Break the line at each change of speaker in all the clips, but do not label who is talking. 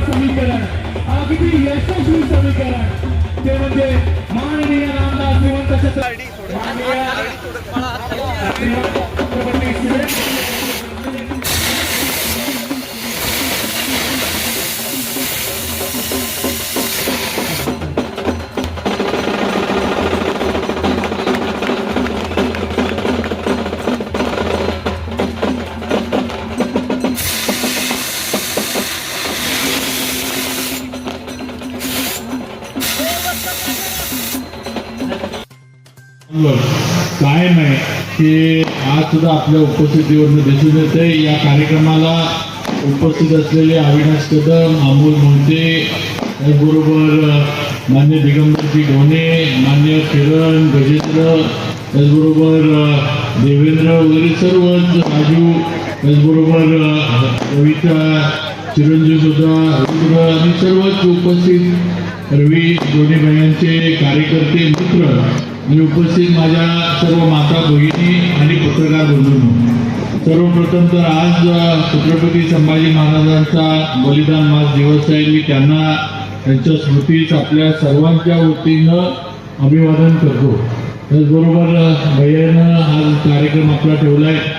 समीकरण अगदी यशस्वी समीकरण ते म्हणजे माननीय नामदार श्रीमंत छत्रपती
काय नाही की आज सुद्धा आपल्या उपस्थितीवरून दिसून येते. या कार्यक्रमाला उपस्थित असलेले अविनाश कदम अमोल मोहिते त्याचबरोबर मान्य दिगंबरजी ढोणे मान्य किरण गजेंद्र त्याचबरोबर देवेंद्र वगैरे सर्व राजू त्याचबरोबर कविता चिरंजीव सुद्धा रुद्र आणि सर्वच उपस्थित. रवी दोन्ही बहिणींचे कार्यकर्ते मित्र आणि उपस्थित माझ्या सर्व माता भगिनी आणि पत्रकार बंधूंनो. सर्वप्रथम तर आज छत्रपती संभाजी महाराजांचा बलिदान मास दिवस आहे. मी त्यांना त्यांच्या स्मृतीस आपल्या सर्वांच्या वतीनं अभिवादन करतो. त्याचबरोबर भैयानं आज कार्यक्रम आपला ठेवला आहे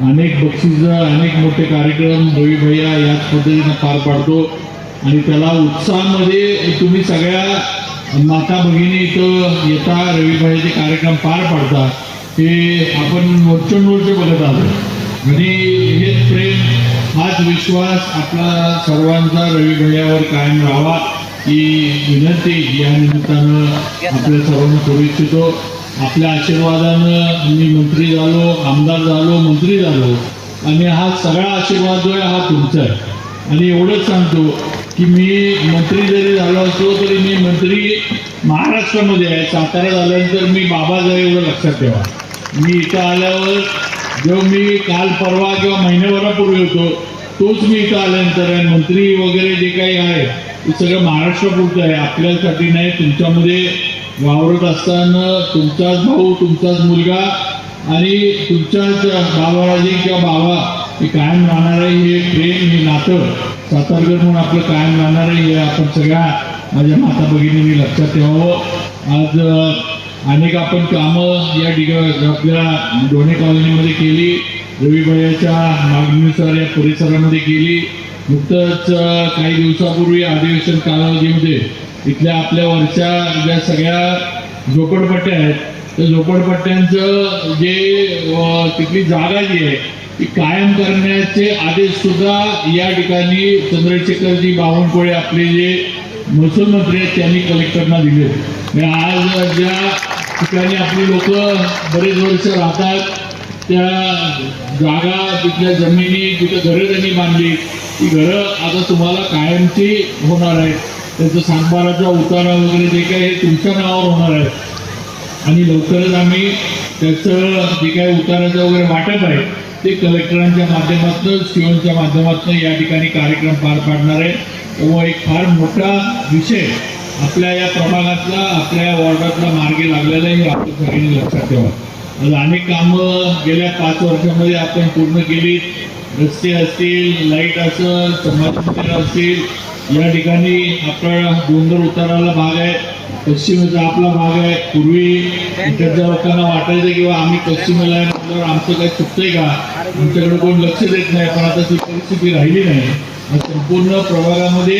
अनेक बक्षीस अनेक मोठे कार्यक्रम रवी भैया याच पद्धतीनं पार पाडतो. आणि त्याला उत्साहामध्ये तुम्ही सगळ्या माता भगिनी इथं येता रविभाईचे कार्यक्रम पार पाडता. हे आपण वर्षानुवर्ष बघत आलो. आणि हेच प्रेम हाच विश्वास आपला सर्वांचा रवी भैयावर कायम राहावा ही विनंती. या निमित्तानं आपल्या सर्वांना करू इच्छितो. आपल्या आशीर्वादानं मी मंत्री झालो आमदार झालो मंत्री झालो. आणि हा सगळा आशीर्वाद जो आहे हा तुमचा आहे. आणि एवढंच सांगतो की मी मंत्री जरी झालो असलो तरी मी मंत्री महाराष्ट्रामध्ये आहे. सातारा झाल्यानंतर मी बाबा जाय एवढं लक्षात ठेवा. मी इथं आल्यावर जेव्हा मी काल परवा किंवा महिन्याभरापूर्वी होतो तोच मी इथं आल्यानंतर आहे. मंत्री वगैरे जे काही आहे ते सगळं महाराष्ट्रापुरतं आहे. आपल्यासाठी नाही तुमच्यामध्ये वावरत असताना तुमचाच भाऊ तुमचाच मुलगा आणि तुमच्याच बाबाजी किंवा बाबा हे कायम राहणार आहे हे प्रेम हे नातं सातारकर म्हणून आपलं कायम राहणार आहे हे आपण सगळ्या माझ्या माता भगिनींनी लक्षात ठेवावं. आज अनेक आपण कामं या डिग आपल्या दोन्ही कॉलनीमध्ये केली. रविबाईच्या मागणीनुसार या परिसरामध्ये केली. नुकतंच काही दिवसापूर्वी अधिवेशन कालावधीमध्ये इथल्या आपल्या वरच्या ज्या सगळ्या झोपडपट्ट्या आहेत त्या झोपडपट्ट्यांचं जे तिथली जागा जी आहे ती कायम करण्याचे आदेश सुद्धा या ठिकाणी चंद्रशेखरजी बावनकुळे आपले जे महसूल मंत्री आहेत त्यांनी कलेक्टरना दिले आणि आज ज्या ठिकाणी आपली लोक बरेच वर्ष राहतात त्या जागा तिथल्या जमिनी तिथं घरं त्यांनी बांधली ती घरं आता तुम्हाला कायमची होणार आहेत. त्याचं सांबाराचा उतारा वगैरे जे काही हे तुमच्या नावावर होणार आहे. आणि लवकरच आम्ही त्याचं जे काही उताराचं वगैरे वाटप आहे ते कलेक्टरांच्या माध्यमातून सीओच्या माध्यमातून या ठिकाणी कार्यक्रम पार पाडणार आहे. तेव्हा एक फार मोठा विषय आपल्या या प्रभागातला आपल्या या वॉर्डातला मार्गी लागलेला आहे हे आपण सगळ्यांनी लक्षात ठेवा. आज अनेक कामं गेल्या पाच वर्षामध्ये आपण पूर्ण केली रस्ते असतील लाइट असेल समाज मंदिर असतील या ठिकाणी आपला डोंगर उताराला भाग आहे. पश्चिमेचा आपला भाग आहे. पूर्वी इकडच्या लोकांना वाटायचं किंवा आम्ही पश्चिमेला आहे म्हटल्यावर आमचं काही चुकतंय का? आमच्याकडे कोण लक्ष देत नाही. पण आता ती परिस्थिती राहिली नाही. संपूर्ण प्रभागामध्ये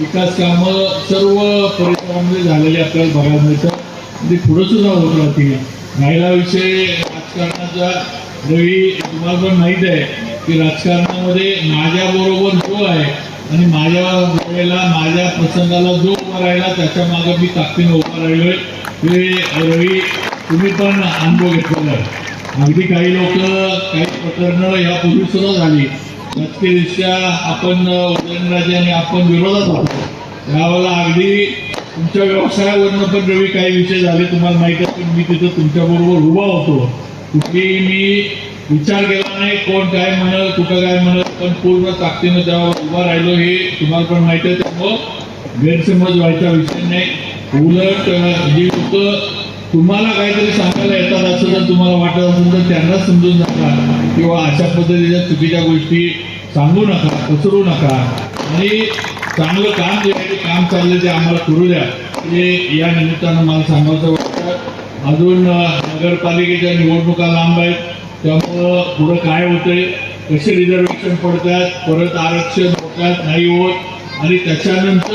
विकास कामं सर्व परिसरामध्ये झालेली आपल्याला बघायला मिळतं ते म्हणजे पुढं सुद्धा होत राहतील. राहिला विषय राजकारणाचा. रवी तुम्हाला पण माहीत आहे की राजकारणामध्ये माझ्याबरोबर जो आहे आणि माझ्या वेळेला माझ्या प्रसंगाला जो उभा राहिला त्याच्यामागे मी ताकदीने उभा राहिलोय. हे रवी तुम्ही पण अनुभव घेतलेला आहे. अगदी काही लोक काही प्रकरणं यापूर्वी सुद्धा झाली. राजकीयदृष्ट्या आपण उदयनराजे आणि आपण विरोधात होतो त्यावेळेला अगदी तुमच्या व्यवसायावरनं पण रवी काही विषय झाले तुम्हाला माहीत आहे की मी तिथं तुमच्याबरोबर उभा होतो. कुठलीही मी विचार केला नाही कोण काय म्हणत कुठं काय म्हणत पण पूर्ण ताकदीनं त्यावर उभा राहिलो हे तुम्हाला पण माहिती आहे. त्यामुळं गैरसमज व्हायचा विषय नाही. उलट जी लोक तुम्हाला काहीतरी सांगायला येतात असं जर तुम्हाला वाटत असेल तर त्यांना समजून नका किंवा अशा पद्धतीच्या चुकीच्या गोष्टी सांगू नका पसरू नका. आणि चांगलं काम जे आहे ते काम चाललं ते आम्हाला करू द्या. हे या निमित्तानं मला सांगायचं वाटतं. अजून नगरपालिकेच्या निवडणुका लांब आहेत. त्यामुळं पुढं काय होतंय कसे रिझर्वेशन पडतात परत आरक्षण होतात नाही होत आणि त्याच्यानंतर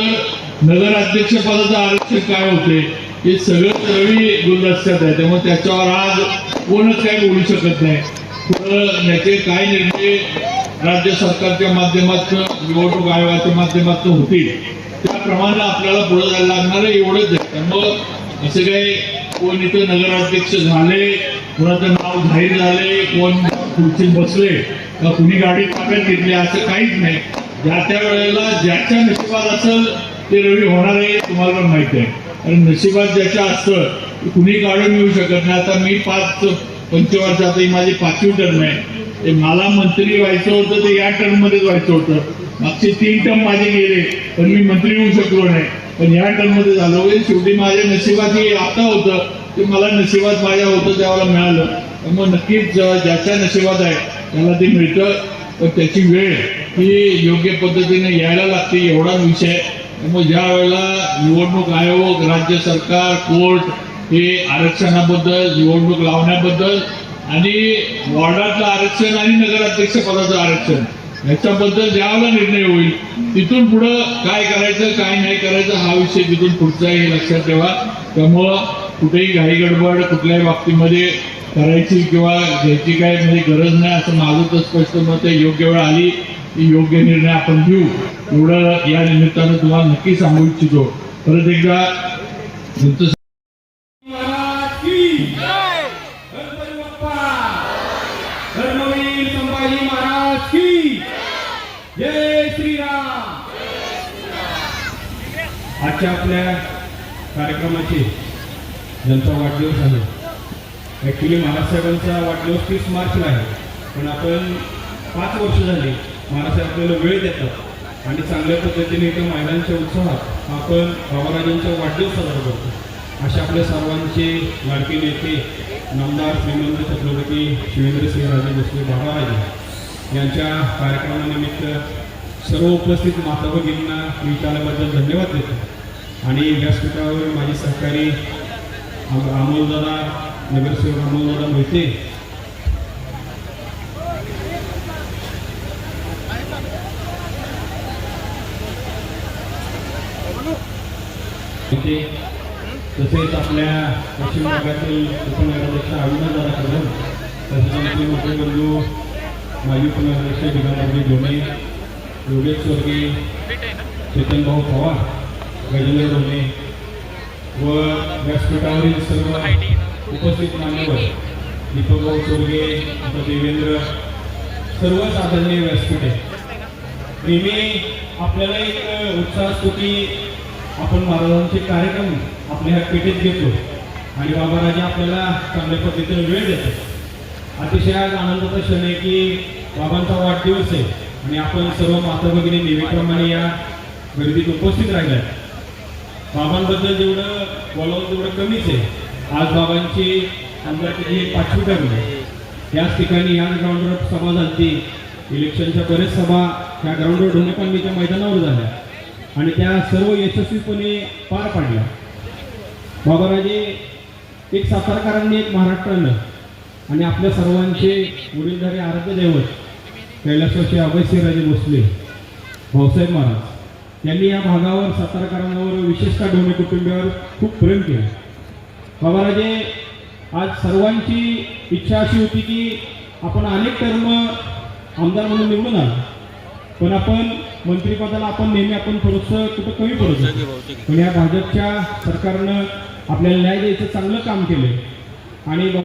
नगराध्यक्षपदाचं आरक्षण काय होते हे सगळं रवी गुलदस्त्यात आहे. त्यामुळे त्याच्यावर आज कोणच काय बोलू शकत नाही. पुढं याचे काय निर्णय राज्य सरकारच्या माध्यमातून निवडणूक आयोगाच्या माध्यमातून होतील त्याप्रमाणे आपल्याला पुढे जायला लागणार आहे एवढंच आहे. त्यामुळं असं काही कोण इथं नगराध्यक्ष झाले कुणाचं नाव जाहीर झाले कोण खुर्चीत बसले का कुणी गाडी ताब्यात घेतली असं काहीच नाही. ज्या त्या वेळेला ज्याच्या नशिबात असेल ते रवी होणार आहे तुम्हाला पण माहिती आहे. आणि नशिबात ज्याच्या असतं कुणी काढून येऊ शकत नाही. आता मी पाच पंचवर्षात ही माझी पाचवी टर्म आहे. ते मला मंत्री व्हायचं होतं ते या टर्ममध्येच व्हायचं होतं. मागचे तीन टर्म माझे गेले पण मी मंत्री होऊ शकलो नाही. पण या टर्ममध्ये झालं होईल. शेवटी माझ्या नशिबात हे आता होतं. ते मला नशिबात माझ्या होतं त्यावेळेला मिळालं. त्यामुळे नक्कीच ज्याच्या नशिबात आहे त्याला ते मिळतं. पण त्याची वेळ ही योग्य पद्धतीने यायला लागते एवढा विषय. मग त्यामुळे ज्या वेळेला निवडणूक आयोग राज्य सरकार कोर्ट हे आरक्षणाबद्दल निवडणूक लावण्याबद्दल आणि वॉर्डातलं आरक्षण आणि नगराध्यक्ष पदाचं आरक्षण याच्याबद्दल ज्यावेळेला निर्णय होईल तिथून पुढं काय करायचं काय नाही करायचं हा विषय तिथून पुढचा हे लक्षात ठेवा. त्यामुळं कुठेही घाई गडबड कुठल्याही बाबतीमध्ये करायची किंवा घ्यायची काय म्हणजे गरज नाही असं माझं तर स्पष्ट मत आहे. योग्य वेळ आली की योग्य निर्णय आपण घेऊ. एवढं या निमित्तानं तुम्हाला नक्की सांगू इच्छितो. परत एकदा
आजच्या आपल्या कार्यक्रमाचे ज्यांचा वाढदिवस आहे. ॲक्च्युली महाराजसाहेबांचा वाढदिवस तीस मार्चला आहे. पण आपण पाच वर्ष झाली महाराजसाहेब आपल्याला वेळ देतात. आणि चांगल्या पद्धतीने एका महिलांच्या उत्साहात आपण बाबाराजांचा वाढदिवस साजरा करतो. अशा आपल्या सर्वांचे लाडके नेते नामदार श्रीमंत छत्रपती शिवेंद्रसिंहराजे भोसले बाबाराजे यांच्या कार्यक्रमानिमित्त सर्व उपस्थित माता भगिनींना विचारल्याबद्दल धन्यवाद देतो. आणि व्यासपीठावर माझे सहकारी अमोलदादा नगरसेवक अमोलदादा मोहिते तसेच आपल्या पश्चिम भागातील उपनगराध्यक्ष अविनादादा कदम तसेच आमचे मोठे बंधू माजी उपनगराध्यक्ष दिगंबरजी ढोणे योगेश स्वर्गीय चेतनभाऊ पवार गजेंद्र ढोणे व व्यासपीठावरील सर्व उपस्थित मान्यवर दीपकभाऊ चोरगे आता देवेंद्र सर्वच आदरणीय व्यासपीठ आहे नेहमी आपल्याला एक उत्साह असतो की आपण महाराजांचे कार्यक्रम आपल्या ह्या पेठेत घेतो. आणि बाबा राजा आपल्याला चांगल्या पद्धतीने वेळ देतो अतिशय आज आनंदाचा क्षण आहे की बाबांचा वाढदिवस आहे. आणि आपण सर्व माता भगिनी नेहमीप्रमाणे या गर्दीत उपस्थित राहिल्या बाबांबद्दल जेवढं बोलावं तेवढं कमीच आहे. आज बाबांची आमदारकीची पाचवी टर्म आहे. याच ठिकाणी या ग्राउंडवर सभा झाली. इलेक्शनच्या बरेच सभा त्या ग्राउंडवर ढोणेपांडीच्या मैदानावर झाल्या. आणि त्या सर्व यशस्वीपणे पार पाडल्या. बाबाराजे एक सातारकरांनी एक महाराष्ट्रानं आणि आपल्या सर्वांचे वडीलधारे आराध्य दैवत कैलासवाचे अभयसिंहराजे भोसले भाऊसाहेब महाराज. यांनी या भागावर सातारकरांवर विशेषतः डोमे कुटुंबियावर खूप प्रेम केलं. बाबाराजे आज सर्वांची इच्छा अशी होती की आपण अनेक टर्म आमदार म्हणून निवडून आलो. पण आपण मंत्रिपदाला आपण नेहमी आपण थोडंसं कुठं कमी पडतो पण या भाजपच्या सरकारनं आपल्याला न्याय द्यायचं चांगलं काम केलं आणि